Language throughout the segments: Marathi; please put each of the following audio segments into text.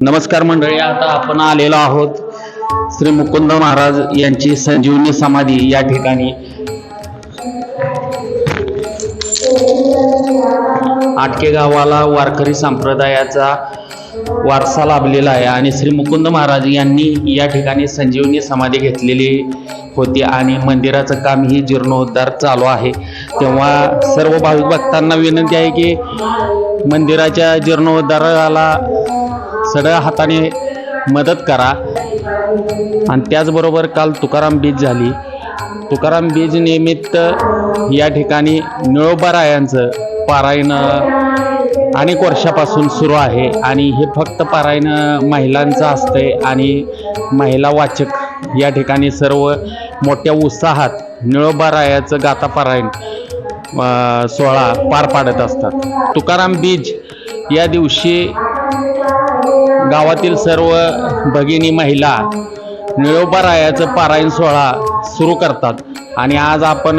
नमस्कार मंडळी आता आपण आलेलो आहोत श्री मुकुंद महाराज यांची संजीवनी समाधी या ठिकाणी. आटके गावाला वारकरी संप्रदायाचा वारसा लाभलेला आहे आणि श्री मुकुंद महाराज यांनी या ठिकाणी संजीवनी समाधी घेतलेली होती आणि मंदिराचं काम ही जीर्णोद्धार चालू आहे. तेव्हा सर्व भाविक भक्तांना विनंती आहे की मंदिराच्या जीर्णोद्धाराला सगळ्या हाताने मदत करा. आणि त्याचबरोबर काल तुकाराम बीज झाली. तुकाराम बीज निमित्त या ठिकाणी निळोबारायांचं पारायण अनेक वर्षापासून सुरू आहे. आणि हे फक्त पारायण महिलांचं असतंय आणि महिला वाचक या ठिकाणी सर्व मोठ्या उत्साहात निळोबारायाचं गाता पारायण सोहळा पार पाडत असतात. तुकाराम बीज या दिवशी गावातील सर्व भगिनी महिला निळोबा रायाचं पारायण सोहळा सुरू करतात. आणि आज आपण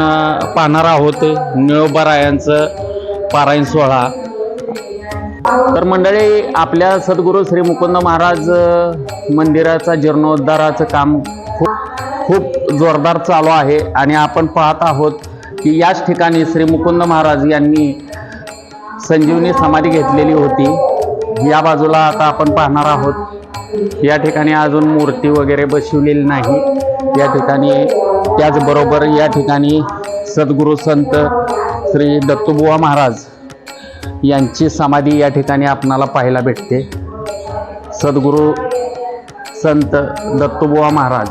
पाहणार आहोत निळोबा रायांचं पारायण सोहळा. तर मंडळी आपल्या सद्गुरू श्री मुकुंद महाराज मंदिराचा जीर्णोद्धाराचं काम खूप खूप जोरदार चालू आहे. आणि आपण पाहत आहोत की याच ठिकाणी श्री मुकुंद महाराज यांनी संजीवनी समाधी घेतलेली होती. या बाजूला आता आपण पाहणार आहोत. या ठिकाणी अजून मूर्ती वगैरे बसवलेली नाही. या ठिकाणी त्याचबरोबर या ठिकाणी सद्गुरू संत श्री दत्तुबुवा महाराज यांची समाधी या ठिकाणी आपणाला पाहायला भेटते. सद्गुरू संत दत्तुबुवा महाराज.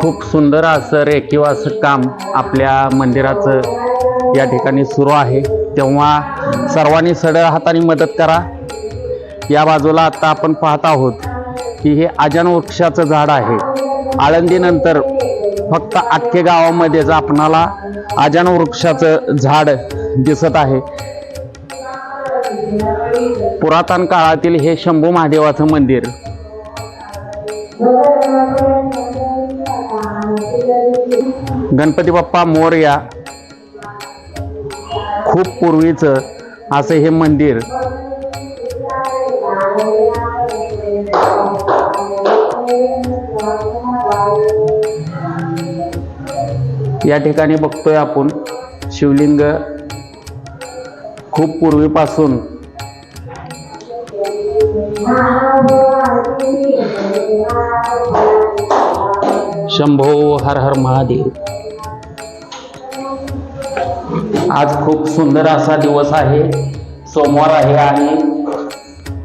खूप सुंदर असं रेखीव असं काम आपल्या मंदिराचं या ठिकाणी सुरू आहे. तेव्हा सर्वांनी सडळ हाताने मदत करा. या बाजूला आता आपण पाहत आहोत की हे अजान वृक्षाचं झाड आहे. आळंदीनंतर फक्त आटके गावामध्येच आपणाला अजान वृक्षाचं झाड दिसत आहे. पुरातन काळातील हे शंभू महादेवाचं मंदिर. गणपती बाप्पा मोर्या खूप पूर्वीचं असं हे मंदिर. या ठिकाणी बघतोय आपण शिवलिंग खूप पूर्वीपासून. शंभो हर हर महादेव. आज खूप सुंदर असा दिवस आहे. सोमवार आहे आणि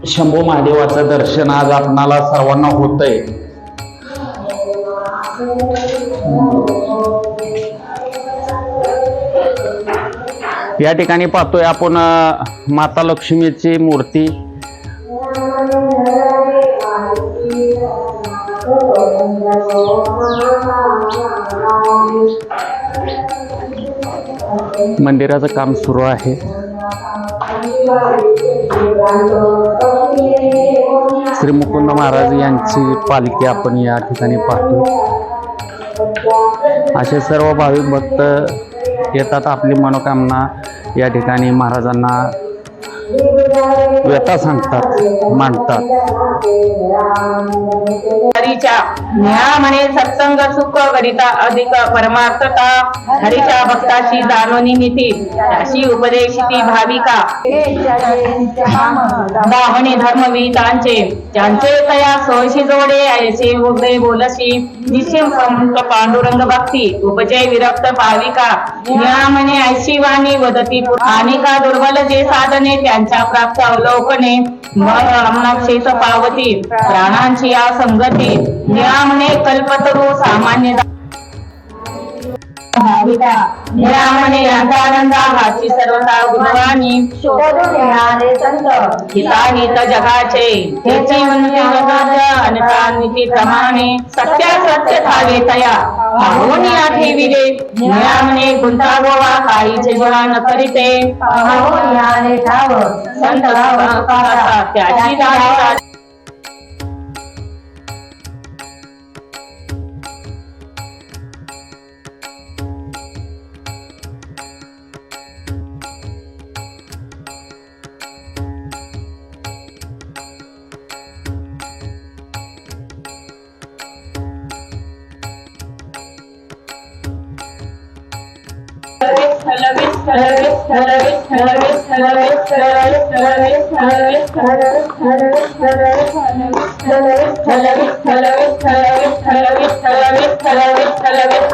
शंभू महादेवाचं दर्शन आज आपणाला सर्वांना होतंय. या ठिकाणी पाहतोय आपण माता लक्ष्मीची मूर्ती. मंदिराचं काम सुरू आहे. श्री मुकुंद महाराज यांची पालखी आपण या ठिकाणी पाहतो. असे सर्व भाविक भक्त येतात आपली मनोकामना या ठिकाणी महाराजांना व्यथा सांगतात मांडतात. हरीच्या म्हणे सत्संग सुख करिता अधिक परमार्थता. हरीच्या भक्ताशी जाणवणी नीती अशी उपदेशिती भाविका. दाहणे धर्मविहितांचे ज्यांचे तया सोयशी जोडे ऐसे उभे बोलशी. निशिंप पांडुरंग भक्ती उपजय विरक्त भाविका. ज्ञामणे ऐशी वाणी वदती आणि का दुर्बल जे साधने त्यांच्या प्राप्त अवलोकने शेत पावती प्राणांची या संगती. निरामणे कल्पतरू सामान्य निरामणे यांचानंदा हाची सर्वता गुणवाणी शोधून येणारे संत. हिताहित जगाचे. त्याची अनकान्विती प्रमाणे सत्या सत्य थावे तया. पाहून या ठेविले. निरामणे गुंतागोवा काहीचे गुणा न करीते. पाहून याने ठाव संत त्याची Hello,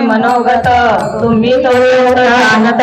मनोगत तुम्ही तो आणत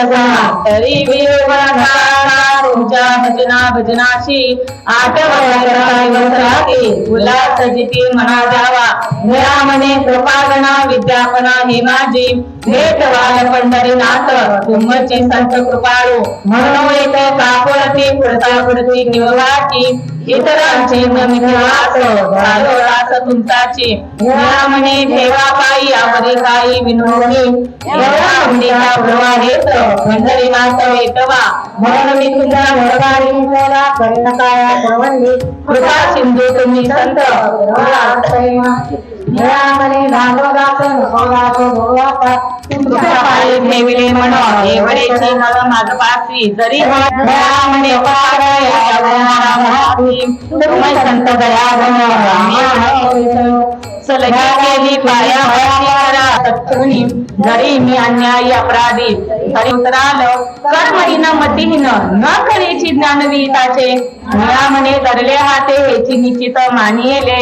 तरी विरोधा तुमच्या भजना भजनाशी आठवते उल्हास जिती मना जावा निरामने कृपागणा विद्यापना हे माझी भेट वाल पंढरीनाथ तुमची संत कृपाळू म्हणून येते कापडती पुढता पुढती निवगाची इतरांचे नमिवास झालो रास तुमचाची निरामने ठेवा पायी आवरी काही विनोदी एवढा उंडीचा प्रवाहेत पंढरीनाथ वेटवा म्हणून मी तुझा वरदारी मला कर्ण काया प्रवंडी कृपा संत निरामने भागवतासन होगातो भोगापा तुमच्या पायी ठेविले म्हण जरी तुम्ही संत केली पाया करा जरी मी अन्यायी अपराधी तरी उतराल. कर्महीन न करेची ज्ञानवीताचे मला म्हणे धरले हाते हेची निश्चित मानियेले.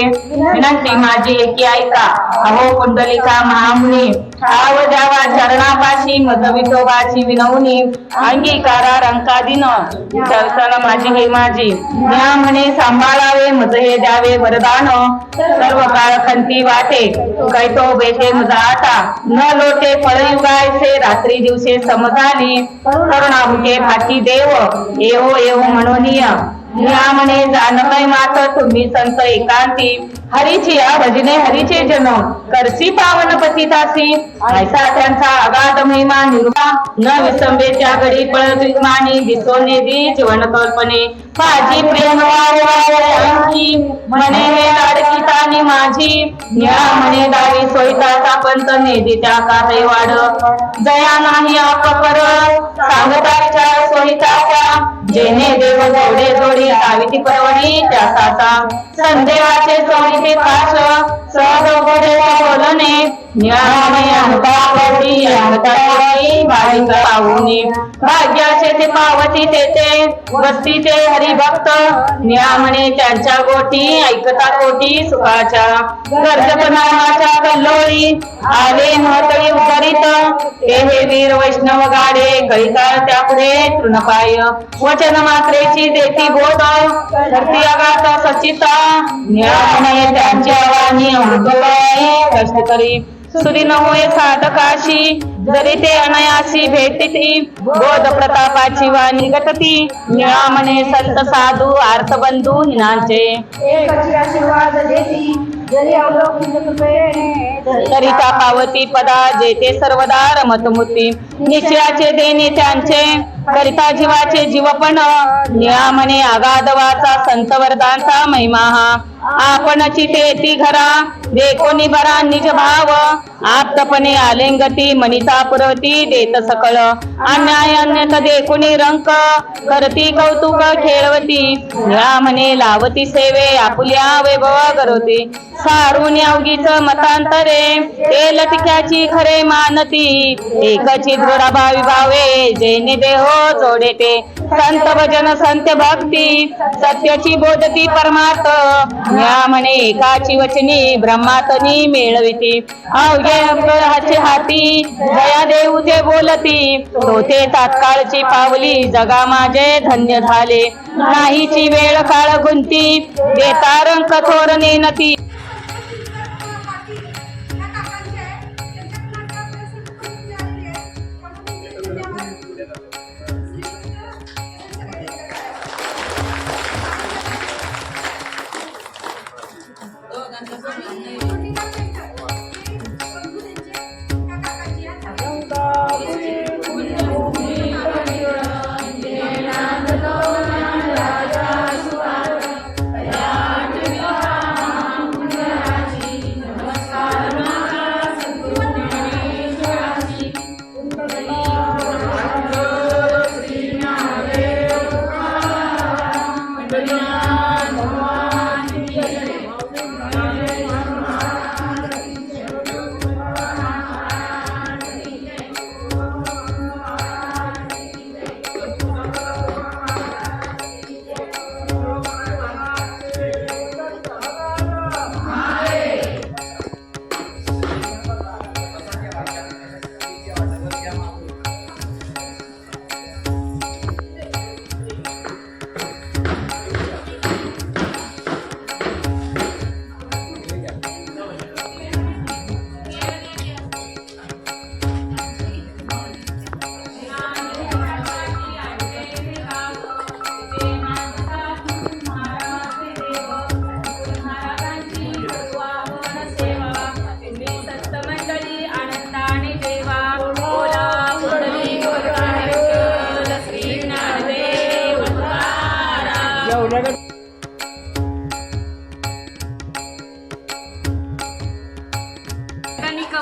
विनंती माझी एकी ऐका. अहो कुंडलिका महामुनी आव जावा चरणापाशी मज विठोबाची विनवणी अंगीकारा रंकादिन दर्शन माझी हे माझी. ज्ञा म्हणे सांभाळावे मज हे द्यावे वरदान. सर्व काळ खंती वाटे कैतो बेटे मुजा आता. न लोटे फळयुगायचे रात्री दिवसे समजाली. करुणाभुके भाटी देव येहो येहो म्हणून या म्हणे जानमय मात तुम्ही संत एकांती. हरीची या भजने हरीचे जन. करसी पावन पतितासी. ऐसा त्यांचा अगाध महिमा निर्मा. न विसंबे त्या घडी पळत विमानी. दिसोने दी जीवन कल्पने माझी प्रेम वारे म्हणे हे लाडकी माझी. निळा म्हणे दारी सोयता सापंत नेदी त्या कारे वाढ. जया नाही अपपर सांगता विचार सोयताचा जेने देव जोडे जोडी दाविती परवणी त्या साचा संदेवाचे सोडीचे पाश सहज बोलणे. निळा म्हणे अंता प्रती अंता बालिका पाहुनी भाग्याचे ते पावती तेथे वस्ती ते हरिभक्त ज्ञामणे त्यांच्या गोटी ऐकता कोटी सुखाच्या. गर्जपनामाच्या कल्लोळी आले महतळी उतरित ते हे वीर वैष्णव गाडे गळिता त्यापुढे तृणपाय. वचन मात्रेची देती बोध धरती आगात सचिता. ज्ञाने त्यांच्या वाणी अमृतमय कष्ट करी सुरी न होय साधकाशी जरी ते अनयासी भेटती बोध प्रतापाची वाणी गटती निळामने संत साधू आर्तबंधू हिनांचे। आशीर्वाद देती करिता पावती पदा जेते सर्वदा रमतमुती। निश्चयाचे देणे त्यांचे करिता जीवाचे जीवपण। निळामने आगाधवाचा संत वरदांचा महिमा हा। आपणची तेती घरा देखोनी बरा निज भाव. आप्तपणे आलेंगती मनिता पुरवती देत सकळ. अन्याय अन्यत देखुनी रंक. करती कौतुक खेळवती. नियामने लावती सेवे आपुल्या वैभव करवती सारून अवघीच मतांतरे. ते लटक्याची खरे मानती. एकची दृढ भावी भावे जेने देहो जोडे ते संत भजन संत भक्ती सत्याची बोधती परमात या म्हणे एकाची वचनी ब्रह्मातनी मेळविती. अवघे हाती जया देऊ ते बोलती. तो ते तात्काळची पावली जगा माझे धन्य झाले. नाहीची वेळ काळ गुंती देता रंग थोर नेनती. मंडळी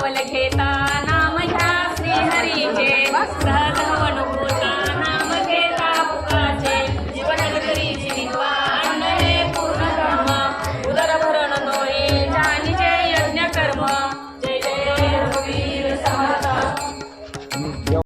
कणी कवल घेता नाम घ्या श्री हरीचे सहज हवन